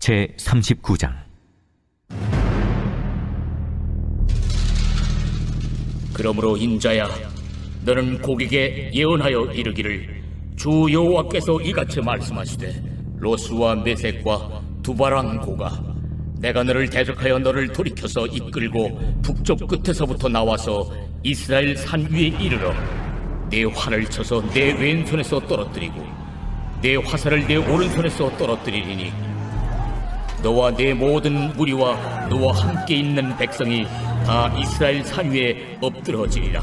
제 39장. 그러므로 인자야 너는 고객에 예언하여 이르기를 주 여호와께서 이같이 말씀하시되 로스와 메색과 두바랑 고가 내가 너를 대적하여 너를 돌이켜서 이끌고 북쪽 끝에서부터 나와서 이스라엘 산 위에 이르러 내 활을 쳐서 내 왼손에서 떨어뜨리고 내 화살을 내 오른손에서 떨어뜨리리니 너와 내 모든 무리와 너와 함께 있는 백성이 다 이스라엘 산 위에 엎드러지리라.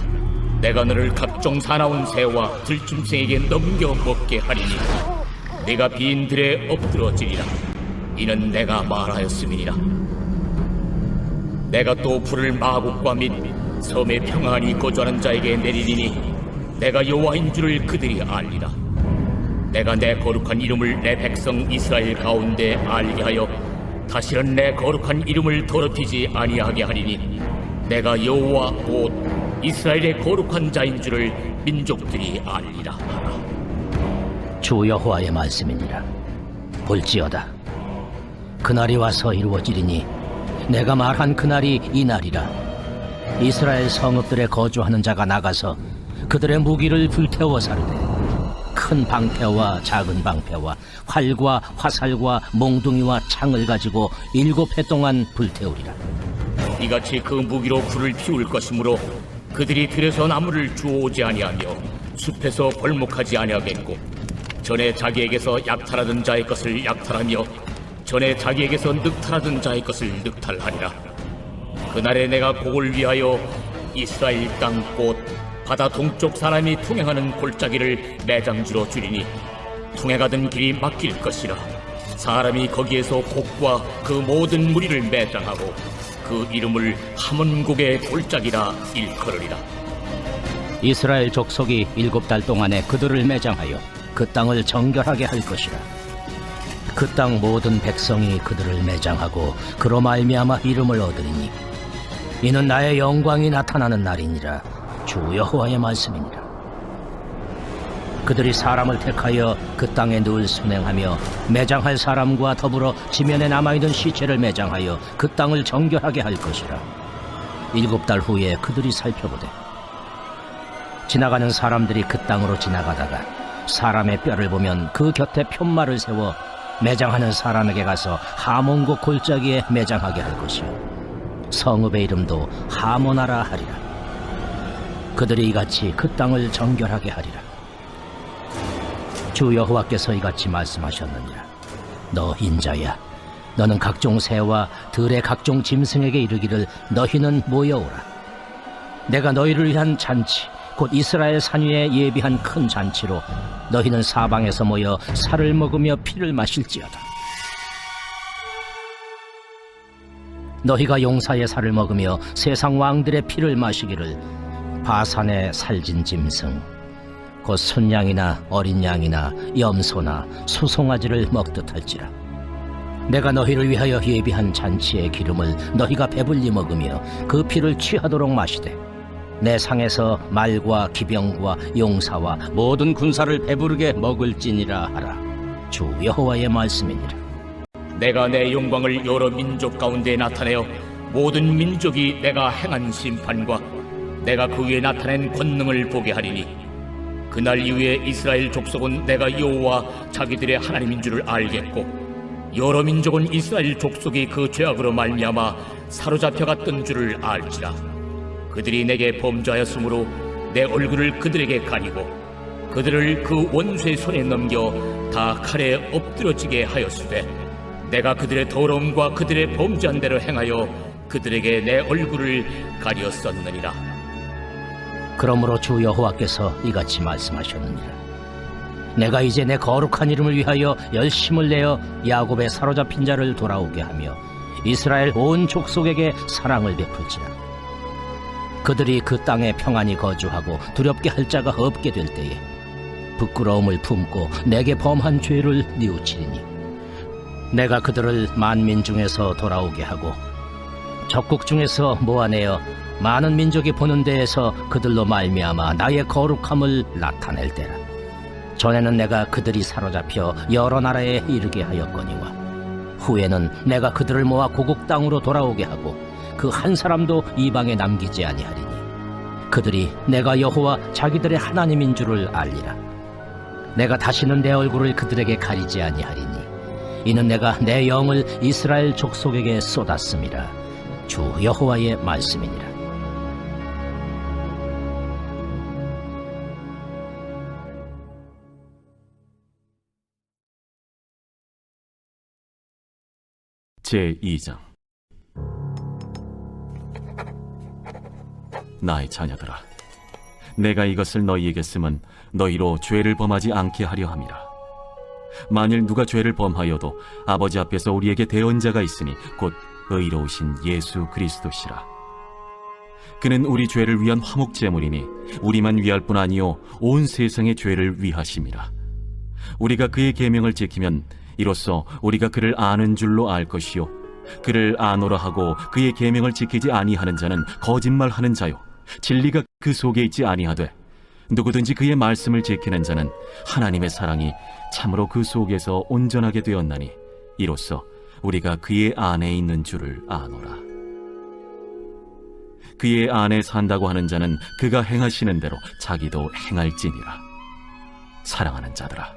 내가 너를 각종 사나운 새와 들짐승에게 넘겨 먹게 하리니 내가 빈 들에 엎드러지리라. 이는 내가 말하였음이니라. 내가 또 불을 마국과 및 섬에 평안히 거주하는 자에게 내리리니 내가 여호와인 줄을 그들이 알리라. 내가 내 거룩한 이름을 내 백성 이스라엘 가운데 알게 하여 다시는 내 거룩한 이름을 더럽히지 아니하게 하리니 내가 여호와 곧 이스라엘의 거룩한 자인 줄을 민족들이 알리라 하라. 주 여호와의 말씀이니라. 볼지어다. 그날이 와서 이루어지리니 내가 말한 그날이 이 날이라. 이스라엘 성읍들에 거주하는 자가 나가서 그들의 무기를 불태워 사르되 큰 방패와 작은 방패와 활과 화살과 몽둥이와 창을 가지고 일곱 해 동안 불태우리라. 이같이 그 무기로 불을 피울 것이므로 그들이 들에서 나무를 주워오지 아니하며 숲에서 벌목하지 아니하겠고 전에 자기에게서 약탈하던 자의 것을 약탈하며 전에 자기에게서 늑탈하던 자의 것을 늑탈하리라. 그날에 내가 곡을 위하여 이스라엘 땅꽃 바다 동쪽 사람이 통행하는 골짜기를 매장지로 줄이니 통행하던 길이 막힐 것이라 사람이 거기에서 곡과 그 모든 무리를 매장하고 그 이름을 하문곡의 골짜기라 일컬으리라 이스라엘 족속이 일곱 달 동안에 그들을 매장하여 그 땅을 정결하게 할 것이라. 그 땅 모든 백성이 그들을 매장하고 그로 말미암아 이름을 얻으리니 이는 나의 영광이 나타나는 날이니라. 주 여호와의 말씀이니라. 그들이 사람을 택하여 그 땅에 늘 순행하며 매장할 사람과 더불어 지면에 남아있는 시체를 매장하여 그 땅을 정결하게 할 것이라. 일곱 달 후에 그들이 살펴보되 지나가는 사람들이 그 땅으로 지나가다가 사람의 뼈를 보면 그 곁에 편말을 세워 매장하는 사람에게 가서 하몬고 골짜기에 매장하게 할 것이요 성읍의 이름도 하모나라 하리라 그들이 이같이 그 땅을 정결하게 하리라. 주 여호와께서 이같이 말씀하셨느니라. 너 인자야 너는 각종 새와 들의 각종 짐승에게 이르기를 너희는 모여오라. 내가 너희를 위한 잔치 곧 이스라엘 산 위에 예비한 큰 잔치로 너희는 사방에서 모여 살을 먹으며 피를 마실지어다. 너희가 용사의 살을 먹으며 세상 왕들의 피를 마시기를 바산의 살진 짐승. 곧 순양이나 어린 양이나 염소나 수송아지를 먹듯 할지라. 내가 너희를 위하여 예비한 잔치의 기름을 너희가 배불리 먹으며 그 피를 취하도록 마시되 내 상에서 말과 기병과 용사와 모든 군사를 배부르게 먹을지니라 하라. 주 여호와의 말씀이니라. 내가 내 영광을 여러 민족 가운데 나타내어 모든 민족이 내가 행한 심판과 내가 그 위에 나타낸 권능을 보게 하리니 그날 이후에 이스라엘 족속은 내가 여호와 자기들의 하나님인 줄을 알겠고 여러 민족은 이스라엘 족속이 그 죄악으로 말미암아 사로잡혀 갔던 줄을 알지라. 그들이 내게 범죄하였으므로 내 얼굴을 그들에게 가리고 그들을 그 원수의 손에 넘겨 다 칼에 엎드려지게 하였으되 내가 그들의 더러움과 그들의 범죄한 대로 행하여 그들에게 내 얼굴을 가리었었느니라 그러므로 주 여호와께서 이같이 말씀하셨느니라. 내가 이제 내 거룩한 이름을 위하여 열심을 내어 야곱의 사로잡힌 자를 돌아오게 하며 이스라엘 온 족속에게 사랑을 베풀지라. 그들이 그 땅에 평안히 거주하고 두렵게 할 자가 없게 될 때에 부끄러움을 품고 내게 범한 죄를 뉘우치리니 내가 그들을 만민 중에서 돌아오게 하고 적국 중에서 모아내어 많은 민족이 보는 데에서 그들로 말미암아 나의 거룩함을 나타낼 때라. 전에는 내가 그들이 사로잡혀 여러 나라에 이르게 하였거니와 후에는 내가 그들을 모아 고국 땅으로 돌아오게 하고 그 한 사람도 이방에 남기지 아니하리니 그들이 내가 여호와 자기들의 하나님인 줄을 알리라. 내가 다시는 내 얼굴을 그들에게 가리지 아니하리니 이는 내가 내 영을 이스라엘 족속에게 쏟았음이라. 주 여호와의 말씀이니라 제2장. 나의 자녀들아 내가 이것을 너희에게 쓰면 너희로 죄를 범하지 않게 하려 함이라. 만일 누가 죄를 범하여도 아버지 앞에서 우리에게 대언자가 있으니 곧 의로우신 예수 그리스도시라. 그는 우리 죄를 위한 화목 제물이니 우리만 위할 뿐 아니요 온 세상의 죄를 위하심이라. 우리가 그의 계명을 지키면 이로써 우리가 그를 아는 줄로 알 것이요. 그를 아노라 하고 그의 계명을 지키지 아니하는 자는 거짓말하는 자요. 진리가 그 속에 있지 아니하되 누구든지 그의 말씀을 지키는 자는 하나님의 사랑이 참으로 그 속에서 온전하게 되었나니 이로써 우리가 그의 안에 있는 줄을 아노라. 그의 안에 산다고 하는 자는 그가 행하시는 대로 자기도 행할지니라. 사랑하는 자들아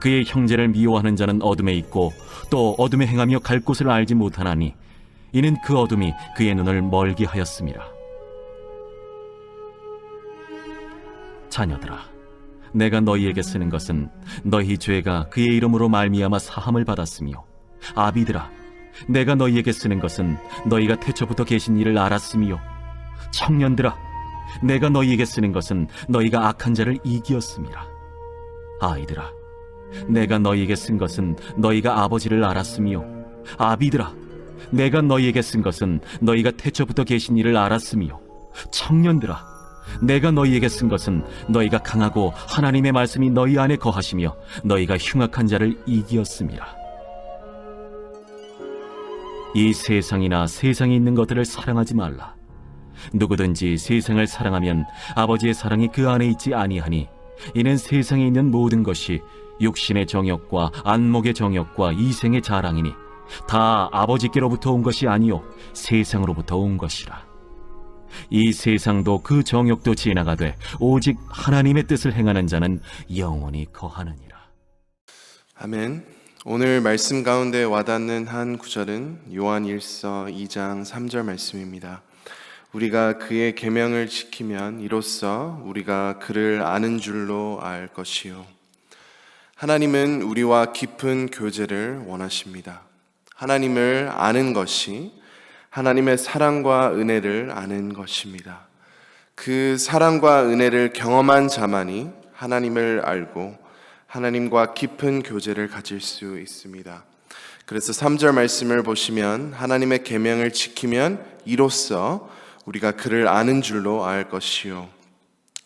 그의 형제를 미워하는 자는 어둠에 있고 또 어둠에 행하며 갈 곳을 알지 못하나니 이는 그 어둠이 그의 눈을 멀게 하였습니다. 자녀들아, 내가 너희에게 쓰는 것은 너희 죄가 그의 이름으로 말미암아 사함을 받았으며 아비들아, 내가 너희에게 쓰는 것은 너희가 태초부터 계신 일을 알았으며 청년들아, 내가 너희에게 쓰는 것은 너희가 악한 자를 이기었음이라. 아이들아, 내가 너희에게 쓴 것은 너희가 아버지를 알았으며 아비들아 내가 너희에게 쓴 것은 너희가 태초부터 계신 일을 알았으며 청년들아 내가 너희에게 쓴 것은 너희가 강하고 하나님의 말씀이 너희 안에 거하시며 너희가 흉악한 자를 이기었음이라 이 세상이나 세상에 있는 것들을 사랑하지 말라. 누구든지 세상을 사랑하면 아버지의 사랑이 그 안에 있지 아니하니 이는 세상에 있는 모든 것이 육신의 정욕과 안목의 정욕과 이생의 자랑이니 다 아버지께로부터 온 것이 아니요 세상으로부터 온 것이라. 이 세상도 그 정욕도 지나가되 오직 하나님의 뜻을 행하는 자는 영원히 거하느니라. 아멘. 오늘 말씀 가운데 와닿는 한 구절은 요한 1서 2장 3절 말씀입니다. 우리가 그의 계명을 지키면 이로써 우리가 그를 아는 줄로 알 것이요. 하나님은 우리와 깊은 교제를 원하십니다. 하나님을 아는 것이 하나님의 사랑과 은혜를 아는 것입니다. 그 사랑과 은혜를 경험한 자만이 하나님을 알고 하나님과 깊은 교제를 가질 수 있습니다. 그래서 3절 말씀을 보시면 하나님의 계명을 지키면 이로써 우리가 그를 아는 줄로 알 것이요.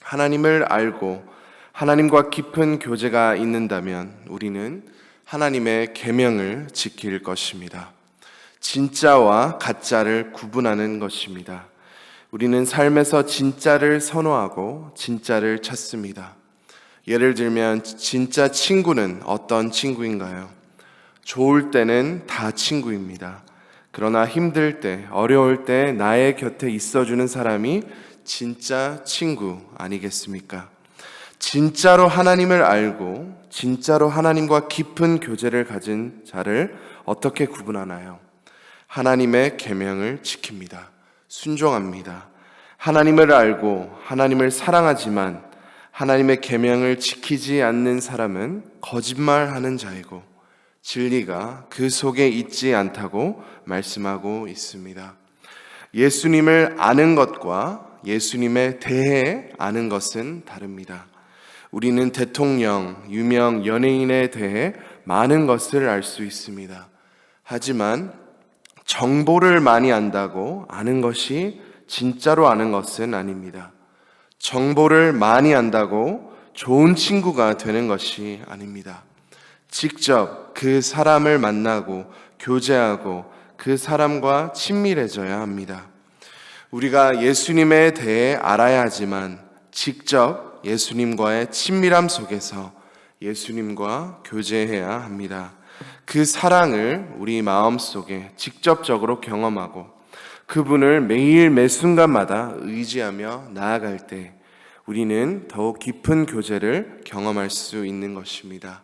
하나님을 알고 하나님과 깊은 교제가 있는다면 우리는 하나님의 계명을 지킬 것입니다. 진짜와 가짜를 구분하는 것입니다. 우리는 삶에서 진짜를 선호하고 진짜를 찾습니다. 예를 들면 진짜 친구는 어떤 친구인가요? 좋을 때는 다 친구입니다. 그러나 힘들 때, 어려울 때 나의 곁에 있어주는 사람이 진짜 친구 아니겠습니까? 진짜로 하나님을 알고 진짜로 하나님과 깊은 교제를 가진 자를 어떻게 구분하나요? 하나님의 계명을 지킵니다. 순종합니다. 하나님을 알고 하나님을 사랑하지만 하나님의 계명을 지키지 않는 사람은 거짓말하는 자이고 진리가 그 속에 있지 않다고 말씀하고 있습니다. 예수님을 아는 것과 예수님에 대해 아는 것은 다릅니다. 우리는 대통령, 유명 연예인에 대해 많은 것을 알 수 있습니다. 하지만 정보를 많이 안다고 아는 것이 진짜로 아는 것은 아닙니다. 정보를 많이 안다고 좋은 친구가 되는 것이 아닙니다. 직접 그 사람을 만나고 교제하고 그 사람과 친밀해져야 합니다. 우리가 예수님에 대해 알아야 하지만 직접 예수님과의 친밀함 속에서 예수님과 교제해야 합니다. 그 사랑을 우리 마음 속에 직접적으로 경험하고 그분을 매일 매 순간마다 의지하며 나아갈 때 우리는 더욱 깊은 교제를 경험할 수 있는 것입니다.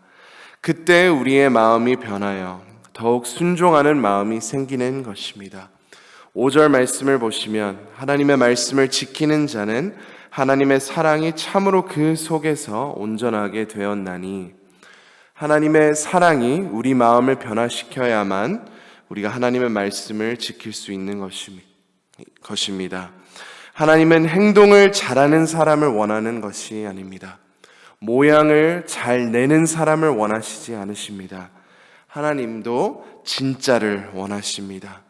그때 우리의 마음이 변하여 더욱 순종하는 마음이 생기는 것입니다. 5절 말씀을 보시면 하나님의 말씀을 지키는 자는 하나님의 사랑이 참으로 그 속에서 온전하게 되었나니 하나님의 사랑이 우리 마음을 변화시켜야만 우리가 하나님의 말씀을 지킬 수 있는 것입니다. 하나님은 행동을 잘하는 사람을 원하는 것이 아닙니다. 모양을 잘 내는 사람을 원하시지 않으십니다. 하나님도 진짜를 원하십니다.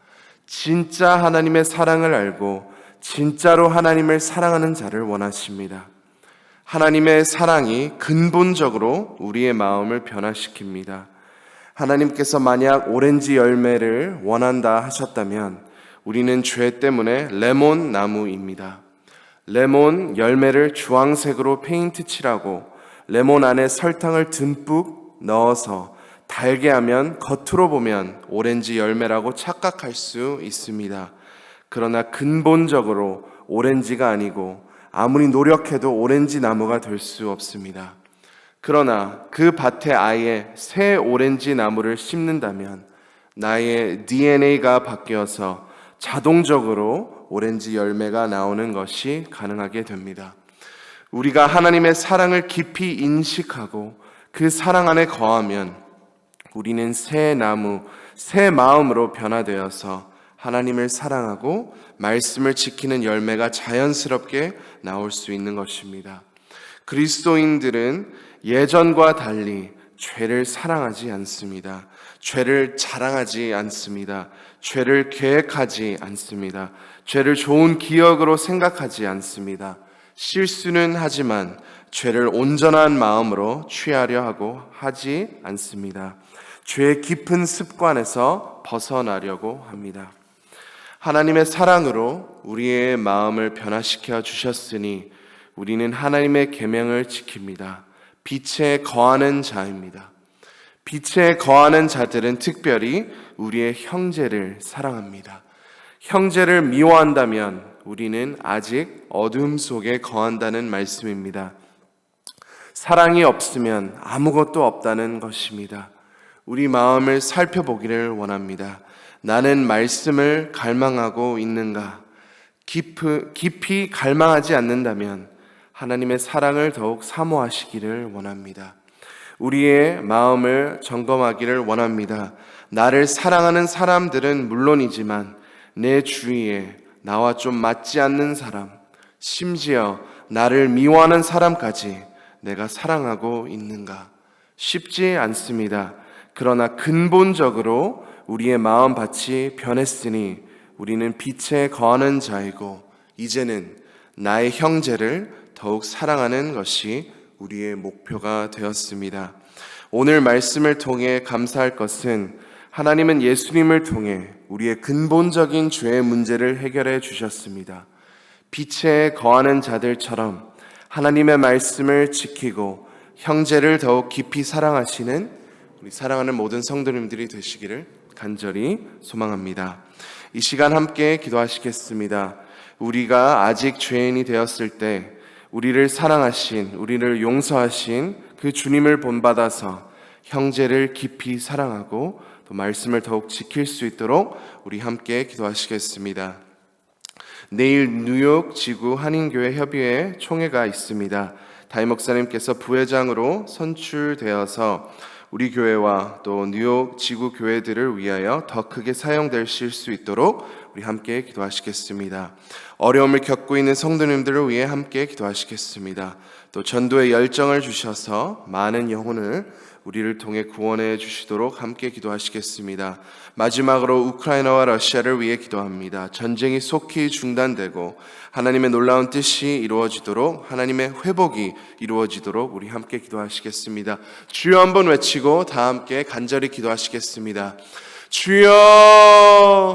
진짜 하나님의 사랑을 알고 진짜로 하나님을 사랑하는 자를 원하십니다. 하나님의 사랑이 근본적으로 우리의 마음을 변화시킵니다. 하나님께서 만약 오렌지 열매를 원한다 하셨다면 우리는 죄 때문에 레몬 나무입니다. 레몬 열매를 주황색으로 페인트 칠하고 레몬 안에 설탕을 듬뿍 넣어서 달게 하면 겉으로 보면 오렌지 열매라고 착각할 수 있습니다. 그러나 근본적으로 오렌지가 아니고 아무리 노력해도 오렌지 나무가 될 수 없습니다. 그러나 그 밭에 아예 새 오렌지 나무를 심는다면 나의 DNA가 바뀌어서 자동적으로 오렌지 열매가 나오는 것이 가능하게 됩니다. 우리가 하나님의 사랑을 깊이 인식하고 그 사랑 안에 거하면 우리는 새 나무, 새 마음으로 변화되어서 하나님을 사랑하고 말씀을 지키는 열매가 자연스럽게 나올 수 있는 것입니다. 그리스도인들은 예전과 달리 죄를 사랑하지 않습니다. 죄를 자랑하지 않습니다. 죄를 계획하지 않습니다. 죄를 좋은 기억으로 생각하지 않습니다. 실수는 하지만 죄를 온전한 마음으로 취하려 하고 하지 않습니다. 죄의 깊은 습관에서 벗어나려고 합니다. 하나님의 사랑으로 우리의 마음을 변화시켜 주셨으니 우리는 하나님의 계명을 지킵니다. 빛에 거하는 자입니다. 빛에 거하는 자들은 특별히 우리의 형제를 사랑합니다. 형제를 미워한다면 우리는 아직 어둠 속에 거한다는 말씀입니다. 사랑이 없으면 아무것도 없다는 것입니다. 우리 마음을 살펴보기를 원합니다. 나는 말씀을 갈망하고 있는가? 깊이, 깊이 갈망하지 않는다면 하나님의 사랑을 더욱 사모하시기를 원합니다. 우리의 마음을 점검하기를 원합니다. 나를 사랑하는 사람들은 물론이지만 내 주위에 나와 좀 맞지 않는 사람, 심지어 나를 미워하는 사람까지 내가 사랑하고 있는가? 쉽지 않습니다. 그러나 근본적으로 우리의 마음밭이 변했으니 우리는 빛에 거하는 자이고 이제는 나의 형제를 더욱 사랑하는 것이 우리의 목표가 되었습니다. 오늘 말씀을 통해 감사할 것은 하나님은 예수님을 통해 우리의 근본적인 죄의 문제를 해결해 주셨습니다. 빛에 거하는 자들처럼 하나님의 말씀을 지키고 형제를 더욱 깊이 사랑하시는 우리 사랑하는 모든 성도님들이 되시기를 간절히 소망합니다. 이 시간 함께 기도하시겠습니다. 우리가 아직 죄인이 되었을 때 우리를 사랑하신, 우리를 용서하신 그 주님을 본받아서 형제를 깊이 사랑하고 또 말씀을 더욱 지킬 수 있도록 우리 함께 기도하시겠습니다. 내일 뉴욕 지구 한인교회 협의회 총회가 있습니다. 다임 목사님께서 부회장으로 선출되어서 우리 교회와 또 뉴욕 지구 교회들을 위하여 더 크게 사용되실 수 있도록 우리 함께 기도하시겠습니다. 어려움을 겪고 있는 성도님들을 위해 함께 기도하시겠습니다. 또 전도의 열정을 주셔서 많은 영혼을 우리를 통해 구원해 주시도록 함께 기도하시겠습니다. 마지막으로 우크라이나와 러시아를 위해 기도합니다. 전쟁이 속히 중단되고 하나님의 놀라운 뜻이 이루어지도록 하나님의 회복이 이루어지도록 우리 함께 기도하시겠습니다. 주여 한번 외치고 다 함께 간절히 기도하시겠습니다. 주여